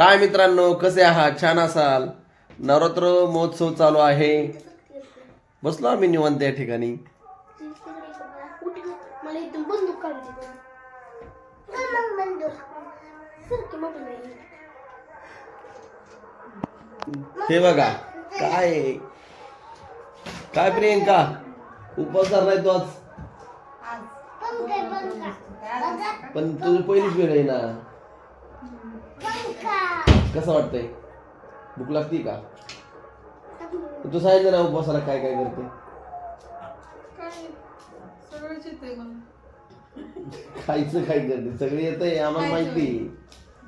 काय मित्रांनो कसे आहात? छान असाल? नवरात्र महोत्सव चालू आहे. बसलो आम्ही निवांत या ठिकाणी. हे बघा काय? काय प्रियंका? उपवास नाही तू आज. पण तुझी पहिलीच वेळ आहे ना. कसं वाटतंय? भूक लागती का? तू सांगितलं ना उपवासाला काय काय करते? काय? सगळंच येतंय मला. खायचं काय करते? सगळे येतंय आम्हाला माहिती.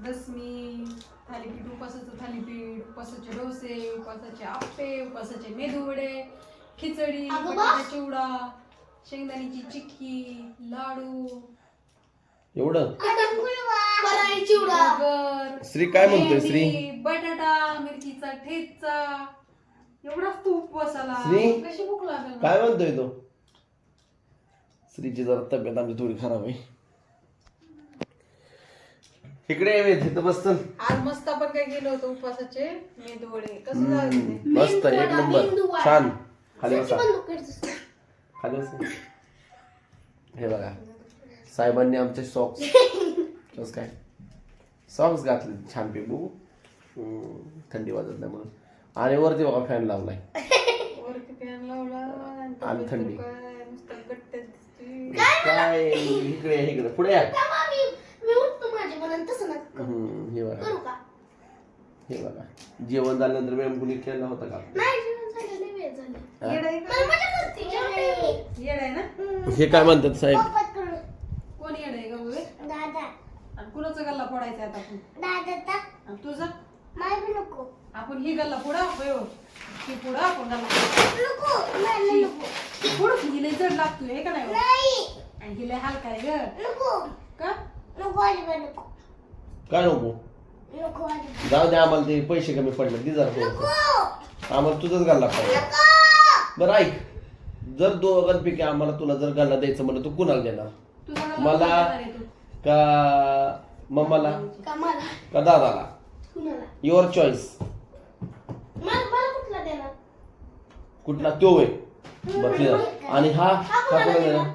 दसमी थालीपीठ उपासाचं थालीपीठ उपासाचे डोसे उपासाचे आप्पे उपासाचे मेदूवडे खिचडी अगं बा. बटाटा चिवडा शेंगदाण्याची चिक्की लाडू. एवढं? चिवडा श्री काय म्हणतोय श्री? बटाटा मिरचीचा ठेचा. एवढाच तू उपवासाला श्री? कशी भूक लागेल? काय म्हणतोय तो? स्त्रीची जरा तब्येत आमची थोडी खराब आहे. इकडे ये इथं बसत. आज मस्त आपण काय केलं होतं उपवासाचे? मेदूवडे. कसं झालं ते? मस्त एक नंबर. छान. खाली बसा. खाली बसा. हे बघा. साहेबांनी आमचे सॉक्स कसं काय सॉक्स घातले छान पिबू थंडी वाजत नाही म्हणून. आणि वरती बघा फॅन लावलाय. वरती फॅन लावला आणि थंडी. काय इकडे इकडे. पुढे या. तसं हम्म, हे बघा. हे बघा. जेवण झाल्यानंतर व्यायाम कुणी केला होता का? नाही जेवण झालं नाही वेळ झाली. हा? येड आहे मला मजा करते जेवण येड आहे ना? हे काय म्हणतात साहेब पप्पात करू कोण येड आहे का उभे दादा आणि कुणाचा गल्ला फोडायचा आहे आता आपण दादा ता आणि तुझा? नको. आपण ही गल्ला फोडा होय हो. फोडा आपण गल्ला फोडा. नको. ही जड लागतोय हे का नाही हो? नाही. आणि हिला हलका आहे ग. नको. का? नको अजिबात नको. काय नको? नको अजिबात. जाऊ दे आम्हाला ते पैसे कमी पडले दे जरा थोडंसं. आम्हाला तुझंच घालला पाहिजे. नको. बरं ऐक. जर दोघांपैकी आम्हाला तुला जर घालला द्यायचं म्हणलं तू कुणाला देणार? तुझा गल्ला मला- फोडणार आहे तू. का मम्माला? का मला? का दादाला? युअर चॉईस कुठला कुठला? तो आहे. आणि हा? हा कोणाला देणार?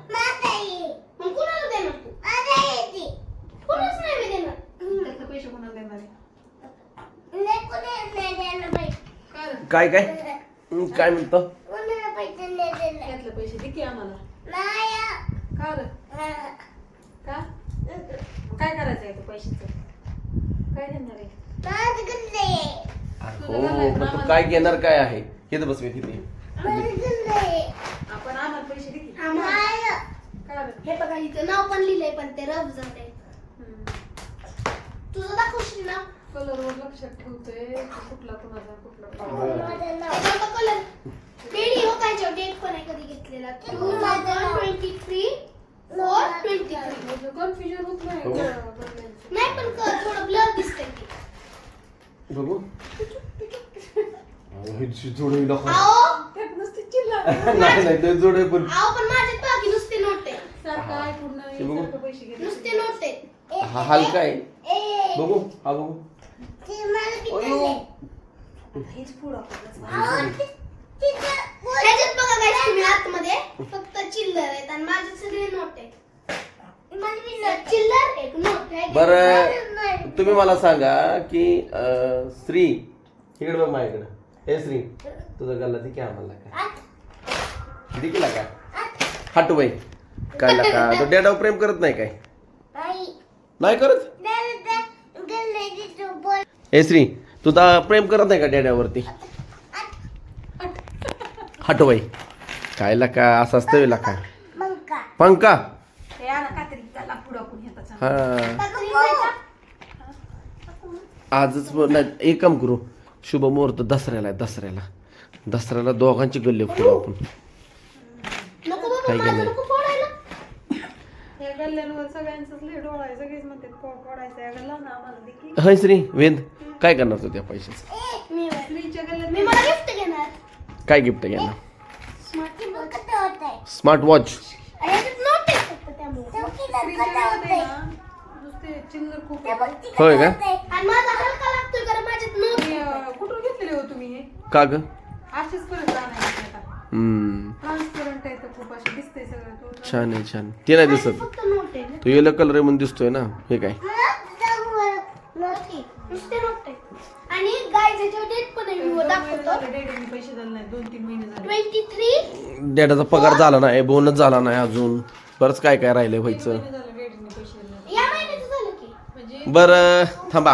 काय काय? काय म्हणतो? पैसे दे की आम्हाला. का? काय करायचं आहे तू पैशाचं? काय देणार आहे? हो मग तू काय घेणार काय आहे? हे तर बसवे तिथे. आपण आम्हाला पैसे दे की. का रे हे बघा इथं नाव पण लिहिलंय पण ते तुझं दाखवशील ना कलर लक्षात ठेवतोय. कुठला कुणाचा कुठला कलर हो काय डेट पण आहे कधी घेतलेला. Two thousand twenty three four twenty three confusion होत नाही. हो. नाही पण क- थोडं ब्लर दिसतंय ते बघू अहो, हे जोड नाही नाही ते जोड पण बघू. हा हलका आहे बघू हा बघू ह्याच्यात बघा काय तुम्ही आतमध्ये फक्त चिल्लर आहेत आणि माझे सगळे नोट आहेत चिल्लर एक नोट आहे बरं तुम्ही मला सांगा की अं, श्री इकडे बघ माझ्याकडे. हे श्री तुझं गल्ला ते की आम्हाला काय. दिकीला काय. हटू बाई. काय का? तो डॅडावर प्रेम करत नाही काय? नाही करत? हे श्री तू तर प्रेम करत नाही का डॅड्यावरती? हटू बाई. काय का? असं असतं ला का? पंका. आणा कात्री त्याला पुढं आपण ह्याचा हा. आजच ब- नाही एक काम करू. शुभ मुहूर्त दसऱ्याला आहे दसऱ्याला. दसऱ्याला दोघांची गल्ले फोडू आपण. नको बाबा काय माझं केलंय? नको फोडायला. या गल्ल्यांवर सगळ्यांचंच लय डोळा आहे सगळेच म्हणतात पो- पोडायचं या गल्ला ना आम्हाला दे की हाय श्री वेद काय करणार तू त्या पैशाचं? मी स्त्रीच्या गल्ल्यात मी मला गिफ्ट घेणार. काय गिफ्ट घेणार? स्मार्ट स्मार्ट वॉच ह्याच्यात नोट आहे फक्त त्यामुळे स्त्रीच्या गल्ल्यात आहे ना नुसते चिल्लर खूप आहे. होय का? आणि माझा हलका लागतो का ग? अशीच परत आणायची आता. हम्म. ट्रान्सपरंट आहे तर खूप अशी दिसते सगळं. तू छान आहे छान. ते नाही दिसत. फक्त नोट आहे ना. तो येलो कलर म्हणून दिसतोय ना. हे काय? नोट नुसते नोट आहे आणि गाय ज्याच्यावर डेट पण आहे. विवो दाखवतो. डेडीने पैसे दिले नाही. दोन तीन महिने झाले. ट्वेंटी थ्री डॅडाचा पगार झाला नाही. बोनस झाला नाही अजून. बरंच काय काय राहिलंय व्हायचं. झाले डेडीने पैसे दिले नाही. या महिन्याचं झालं की म्हणजे बरं थांबा.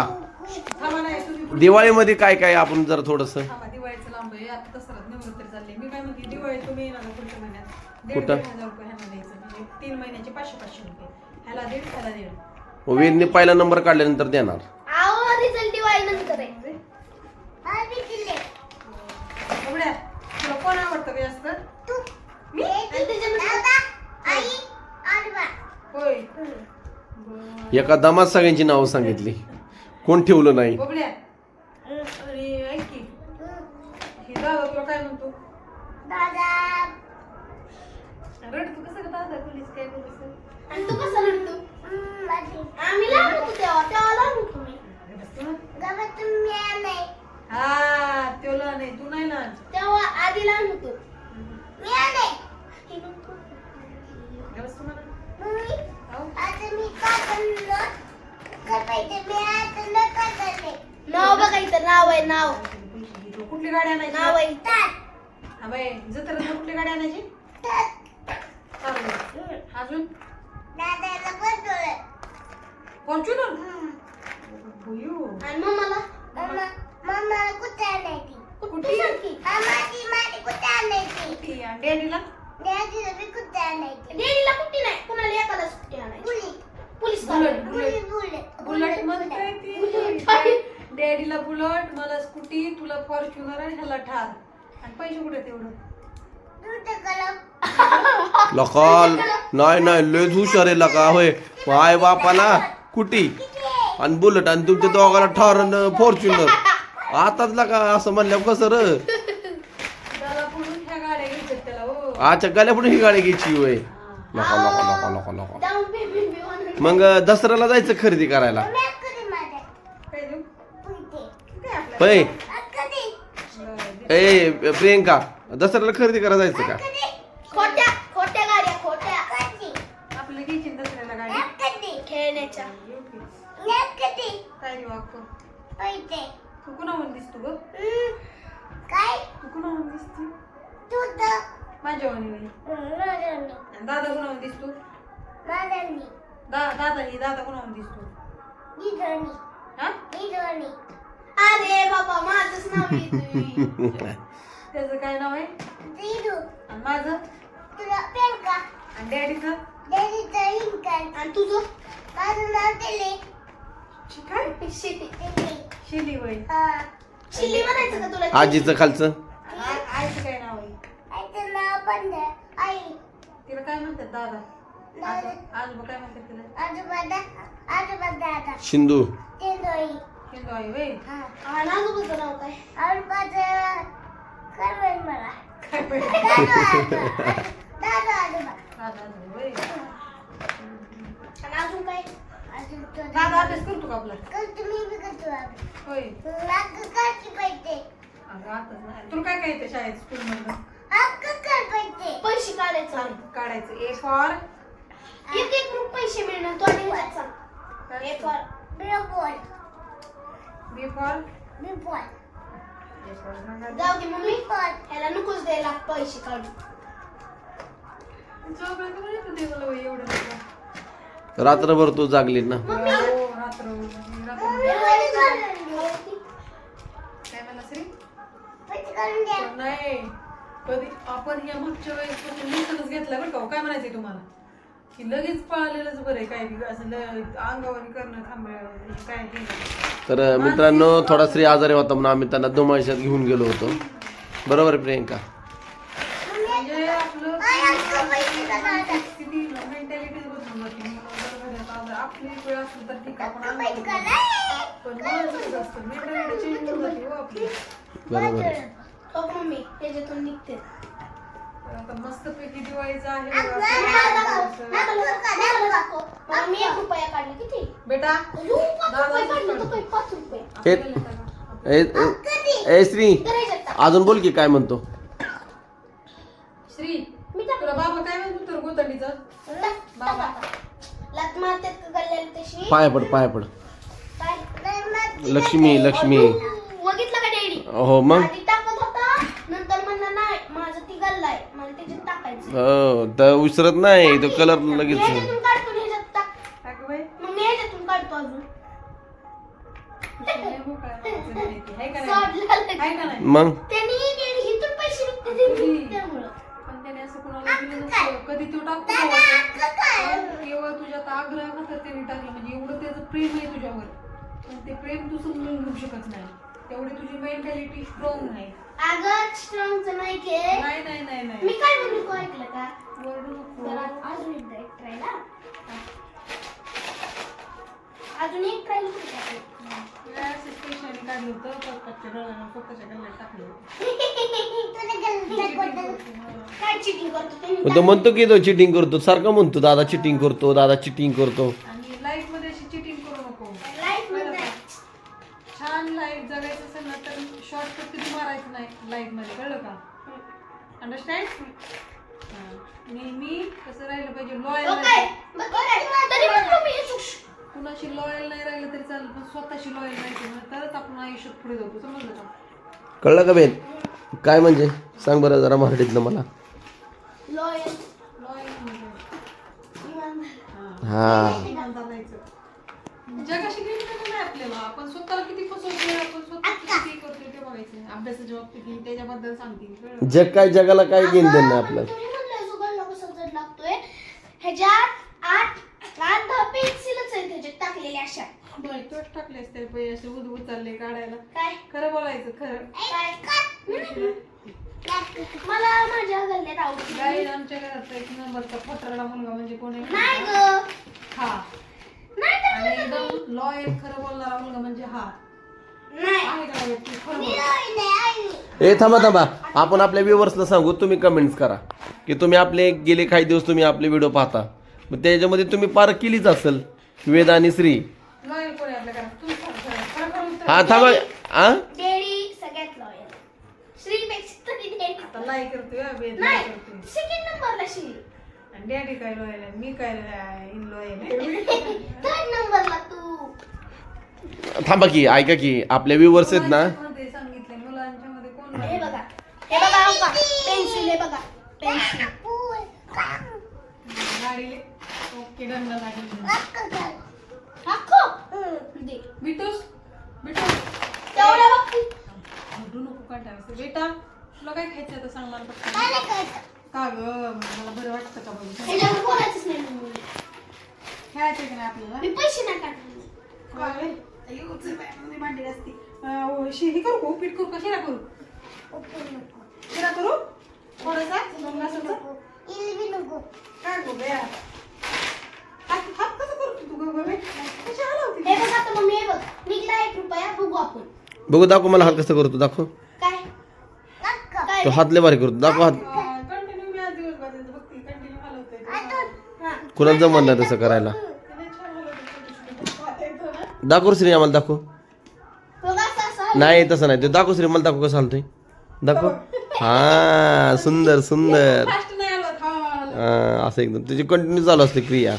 थांबा नाही तुम्ही पुढे- दिवाळीमध्ये काय काय आपण जरा थोडस? थांबा दिवाळीचं लांब आहे. आता दसऱ्यात नवरात्री चालले मी काय म्हणते दिवाळी तुम्ही येणार ना पुढच्या महिन्यात. दीड कुठं? दीड हजार रुपये ह्यांना द्यायचं म्हणजे तीन महिन्याचे पाचशे पाचशे रुपये. ह्याला दीड ह्याला दीड. वेदने पहिला नंबर काढल्यानंतर देणार. आहो रिझल्ट दिवाळी नंतर आहे एवढ्या. तुला कोण आवडतं का जास्त मी आणि त्याच्यानंतर होय एका दमात सगळ्यांची नावं सांगितली. कोण ठेवलं नाही? बबड्या. आणि ऐक की. हे दादा तुला काय म्हणतो? रड तू कसं का दादा पोलीस काय पोलीस? आणि तू कसं रडतो? आम्ही लहान होतो तेव्हा तेव्हा लहान होतो मी. हा तो लहान आहे तू नाही लहान. तेव्हा आधी लहान होतो. नाव बघायचं नाव आहे नाव. कुठली गाडी आणायची? नाव आहे. हा बाई जत्रेला कुठली गाडी आणायची? चालेल. अजून? फॉर्च्युनर? आणि मम्माला कुठे सारखी? डॅडीला? डेडीला कुठे नाही? कुणाला एकाला सुट्टी आणायची? Police bullet. बुलेट. बुलेट म्हणताय. ती. डॅडीला बुलेट मला स्कूटी तुला फॉर्च्युनर आणि ह्याला ठार. आणि पैसे कुठे तेवढं? लकाल नाही नाही लयच हुशार आहे लका होय. माय बापाला कुटी. आणि बुलेट आणि तुमच्या दोघाला ठार फॉर्च्युनर आताच लका असं म्हणल्यावर कसं र? ह्या गाड्या हो. आजच्या गाल्या पुढे ही गाडी घ्यायची होय. लका लका लका लका लका. मग दसऱ्याला जायचं खरेदी करायला. बरं, ए प्रियंका दसऱ्याला खरेदी करायला जायचं का? काय? तू कुणाहून दिसतो? तू दिसते माझ्या दादा कुणाहून दिसतो? दा दादा ही दादा कुणाहून दिसतो? हा? अरे बाबा माझंच नाव येतोय. त्याचं काय नाव आहे? आणि माझं? आणि डॅडीचं? आणि तुझं? शी काय? शेती शिली वय. चिल्ली म्हणायचं का तुला? आजीचं खालचं? आ- आईचं काय नाव आहे? तिला काय म्हणतात दादा? आजो- आजोबा काय म्हणतात तिला? शिंदू. हिंदू आई वय आणि आजोबाचं नाव काय? काय पाहिजे दादा आजोबा. वय आणि अजून काय? दादा अभ्यास करतो का आपला? होय. अगं आताच नाही. तुला काय काय येतं शाळेत स्कूल मधलं पैसे काढायचं. काढायचं. ए फॉर एक एक ग्रुप पैसे मिळणार तो आणि ह्याच्यात सांग ए फॉर बी फॉर जाऊ दे मम्मी. ह्याला नकोच द्यायला पैसे काढून. एवढं रात्रभर तू जागली ना. हो, नाही. कधी आपण या मागच्या वेळेस घेतला बरं का हो, काय म्हणायचंय तुम्हाला? की लगेच पळालेलंच बरं आहे काय बी असं ल- अंगावर करणं थांबलं काय ते. तर मित्रांनो थोडा स्त्री आजारी होता म्हणून आम्ही त्यांना दोमाशात घेऊन गेलो होतो. बरोबर आहे प्रियंका? म्हणजे आपलं स्थिती मेंटॅलिटी बदलून जाते बरोबर आहे. आपली वेळ असली तर ठीक आहे, आपण अंगावर घेतो. पण माणसाचं असतं. मेंटॅलिटी चेंज होऊन जाते हो आपली. बरोबर आहे. मम्मी त्याच्यातून निघते. दिवाळीचं आहे मी एक रुपया काढला. किती? बेटा पाच रुपये. ए- श्री? अजून बोल की काय म्हणतो? श्री तुला बाबा काय म्हणतो? तर गोतंडीचं. टाक- बाबा. लात मारतात का गल्ल्याला तशी? पाया पड पाया पड? लक्ष्मी लक्ष्मी. बघितलं का डॅडी हो मग? आधी टाकत होता नंतर म्हणलं माझं ती गल्ला आहे मला त्याच्यात टाकायचं हो तर विसरत नाही तो कलर मी लगेच ह्याच्यातून काढतो आणि ह्याच्यात टाक. टाक बाई. मग मी ह्याच्यातून काढतो अजून. लय मोकळा माणूस आहे माहिती. हाय का नाही? सोडला लगेच. हाय का नाही? मग? त्यांनी डॅडी इथून पैसे विकते ते त्यामुळं. पण त्याने असं कोणाला दिलं नसतं. कधी तो टाकतो केवळ तुझ्यात आग्रह त्याने टाकलं. म्हणजे एवढं त्याचं प्रेम आहे तुझ्यावर. पण ते प्रेम तू समजून घेऊ शकत नाही. तेवढी तुझी मेंटॅलिटी स्ट्रॉंग नाही अगं स्ट्रॉंगचं नाही के नाही नाही नाही मी नाही काय तू ऐकलं का? ओरडू नको. अजून एकदा एक ट्राय ना अजून एक ट्राय तुला असं स्पेशली काढलं होतं पप्पाच्या डोळ्यानं स्वतःच्या गल्ल्यात टाकलं काय चिटिंग करतो ते म्हणतो की तो चिटिंग करतो. सारखं म्हणतो दादा चिटिंग करतो दादा चिटिंग करतो. आणि तरी चालेल पण स्वतःशी लॉयल राहायचं तरच आपण आयुष्यात पुढे जातो समजलं का? कळलं का बेन काय म्हणजे? सांग बरं जरा मराठीतलं मला. लॉयल लॉयल इमानदार. हा. इमानदार राहायचं जगाशी घेऊन गेलं नाही आपल्याला आपण स्वतःला किती फसवतोय आपण स्वतः किती करतोय ते बघायचं. अभ्यासाच्या बाबतीत त्याच्याबद्दल सांगतील. कळलं? जग काय जगाला काय घेऊन देणं तुम्ही लागतोय. ह्याच्यात आठ आठ दहा पेन्सिलच आहेत ह्याच्यात टाकलेल्या अशा. तोच टाकले असते पैसे असे उद उचलले काढायला. काय? खरं बोलायचं खरं. मला माझ्या गल्ल्यात आवडत आमच्या घरात एक नंबरचा फटरला मुलगा म्हणजे कोण आहे? नाही ग. हा. नाही तर आणि एकदम लॉयल खरं बोलणारा मुलगा म्हणजे हा. नाही. आहे का नाही? व्यक्ती खरं बोल. ए थांबा थांबा. आपण आपल्या व्ह्युअर्सला सांगू तुम्ही कमेंट्स करा. की तुम्ही आपले गेले काही दिवस तुम्ही आपले व्हिडिओ पाहता. मग त्याच्यामध्ये तुम्ही पार केलीच असेल वेद आणि श्री. कोण आपल्या घरात? खरं खरं खरं उत्तर हा थांबा. हा डेडी सगळ्यात लॉयल श्रीपेक्षा तरी डेडी. आता लाई करतोय हा, वेद लाई नाही करतोय सेकंड नंबरला श्री. आणि डॅडी काय लॉयल आहे? मी काय इन लॉयल आहे? थर्ड नंबरला तू. थांबा की ऐका की आपल्या व्ह्युअर्स आहेत ना? मुलांच्यामध्ये सांगितले मुलांच्या मध्ये कोण हे loyal? बघा. हे बघा हो का पेन्सिल हे बघा. पेन्सिल गाडीले. ओके लागली अख्खो दे. बिटूस. बिटूस. तेवढ्या बघ रडू नको कंटाळा बेटा तुला काय खायचं आता? सांग मला पटकन. का ग? मला बरं वाटतं का बघ? नाही. खेळायचं की नाही आपल्याला? मी पैसे नाही काढले काय रे? अय्यो, चल बाय, मध्ये भांडी असती हे करू का? उपीट करू का? शिरा करू? शिरा करू? थोडासा? दोन काय बया? हात कसं करतो तू ग बाबे? हे बघ आता मम्मी हे बघ. निघला एक रुपया बघू आपण. बघू दाखव मला हात कसं करतो दाखव. काय? काय? तो हात लय भारी करतो दाखव हात. कुणाला जमत नाही तसं करायला. दाखव श्री आम्हाला दाखव. नाही तसं नाही. ते दाखव श्री मला दाखव कसं हालतोय. दाखव. हा सुंदर सुंदर. असं एकदम. तुझी कंटिन्यू चालू असते क्रिया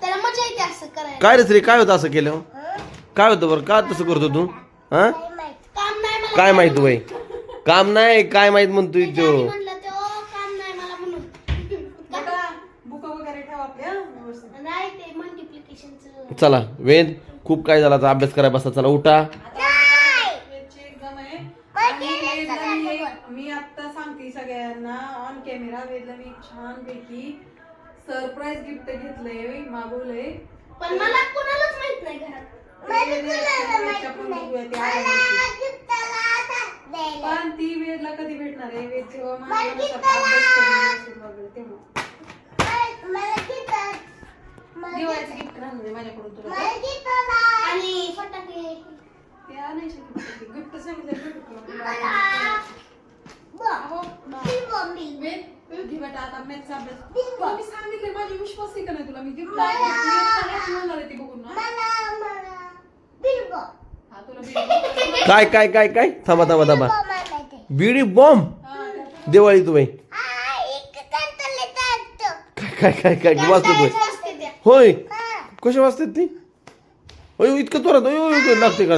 त्याला मजा येते असं करायला काय रे श्री काय होतं असं केलं? काय होतं बरं? का तसं करतो तू? हा? काम नाही मला काय माहीत वय? काम नाही काय माहीत म्हणतोय मी तो daddy म्हणलं तो? काम नाही मला म्हणून. बेटा बुक वगैरे ठेवा आपल्या व्यवस्थित. नाही ते मल्टिप्लिकेशनचं चला वेद खूप काय झाला आता अभ्यास करायला बसा चला उठा. मी आता सांगते सगळ्यांना ऑन कॅमेरा वेदला मी छान पैकी सरप्राईज गिफ्ट घेतलंय मागवलंय. पण मला कोणालाच माहीत नाही घरात. पण ते आवडते. पण ती वेदला कधी भेटणार आहे? वेद जेव्हा दिवाळीचं गिफ्ट राहणार आहे माझ्याकडून तुला. आणि फटाके. ते आणायचे गिफ्ट सांगितलं वेद, घे बेटा आता मॅथचा अभ्यास. मी सांगितलंय माझे विश्वास आहे का नाही तुला? मी गिफ्ट म्हणणार आहे ती बघून ना हा तुला बिल- तुला काय काय काय काय? थांबा थांबा थांबा. बिडी बॉम्ब. हा, दिवाळी तुम्ही. हा, टाकतो. काय काय काय काय वाचतो तुम्ही? त्या. होय. हा, कशी वाजतात ती? अयो इतकं जोरात अयो अयो, लागते का.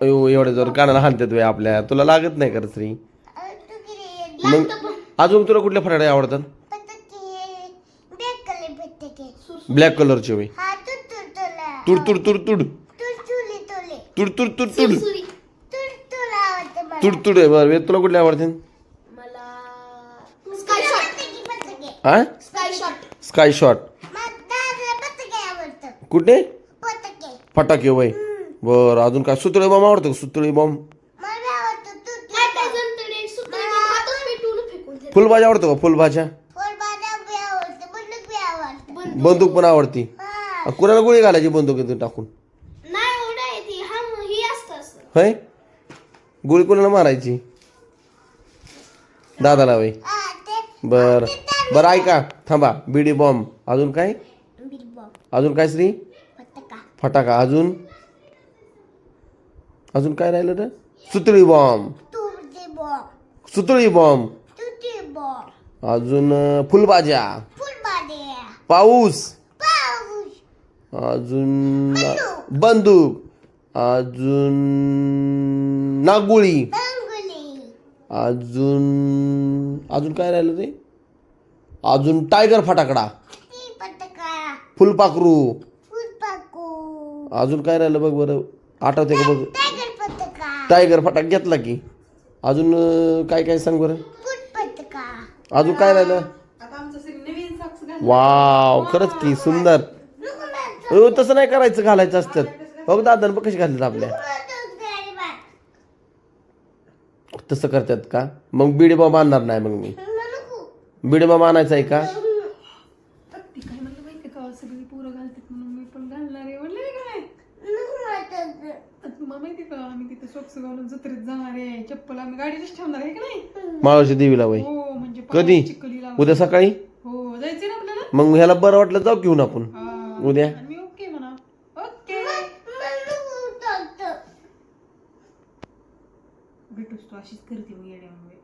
अयो एवढ्या जोर कानाला हाणतात वे आपल्या. तुला लागत नाही कर श्री? तू मग अजून तुला कुठल्या फटाकडे आवडतात? ब्लॅक कलरचे वे हा, तू तू तुला. तुड तुड तुड तुड. तू तुले तुले. तुड तुड तुड. तुड. तुड तुड आहे. बरं तुला कुठले आवडते? मला स्काय शॉट पटाके पटाके हा स्काय शॉट कुठे? पटाके फटाके वय बरं अजून काय? सुतळी बॉम्ब आवडतं का? सुतळी बॉम्ब. फुलभाज्या आवडतं का? फुलभाज्या बी आवडतं बंदूक बी आवडतं बंदूक पण आवडती. अ, कुणाला गोळी घालायची बंदुकीतून टाकून? नाही एवढं आहे ती. हा ही असतं असं. होय? गोळी कुणाला मारायची? दादाला वय बर. बरं ऐका. थांबा. बिडी बॉम्ब. अजून काय? अजून काय श्री? फटाका. अजून? अजून काय राहिलं रे? सुतळी बॉम्ब. सुतळी बॉम्ब. अजून अ, फुलभाज्या पाऊस. अजून बंदूक. अजून नागोळी. अजून अजून काय राहिलं रे अजून टायगर फटाकडा. ती फुलपाखरू. अजून काय राहिलं बघ बरं? आठवते का बघ? टायगर फटाक. घेतला की. अजून काय काय सांग बरं? अजून काय राहिलं आता आमचं सिरी नवीन सॉक्स घाल वाव खरंच की सुंदर. तसं नाही करायचं घालायचं असतात बघ दादा बघ कशी घालतात आपल्या. तसं करतात का? मग बिडी बॉम्ब आणणार नाही मग मी. बिडी बॉम्ब आणायचा आहे का? ती काय म्हणलं माहिती का सगळी पोरं घालतात म्हणून मी पण घालणार आहे म्हणले काय आता तुम्हाला माहिती का आम्ही तिथे सॉक्स घालून जत्रेत जाणार आहे चप्पल आम्ही गाडीतच ठेवणार आहे का नाही मावळच्या देवीला वय. हो म्हणजे कधी. उद्या सकाळी हो जायचंय ना आपल्याला मग ह्याला बरं वाटलं जाऊ घेऊन आपण. हा. उद्या. आणि मी ओके म्हणा. ओके. भेटूस तू अशीच करते मग येड्यामुळे.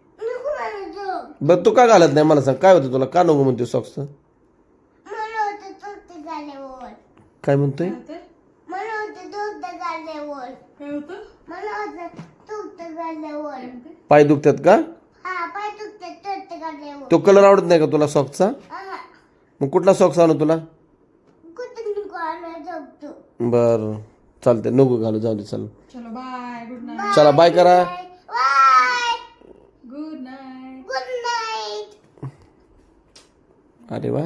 बरं तू का घालत नाही? मला सांग काय होतं तुला? का नको म्हणते सॉक्स काय म्हणतोय? काय होतं? काय होतं? काय म्हणते? पाय दुखतात का? तो कलर आवडत नाही का तुला सॉक्सचा मग कुठला सॉक्स आणू तुला? बर. चालते नको घालू. जाऊ दे चल. चलो बाय गुड नाईट चला बाय करा. गुड नाईट गुड नाईट अरे वा.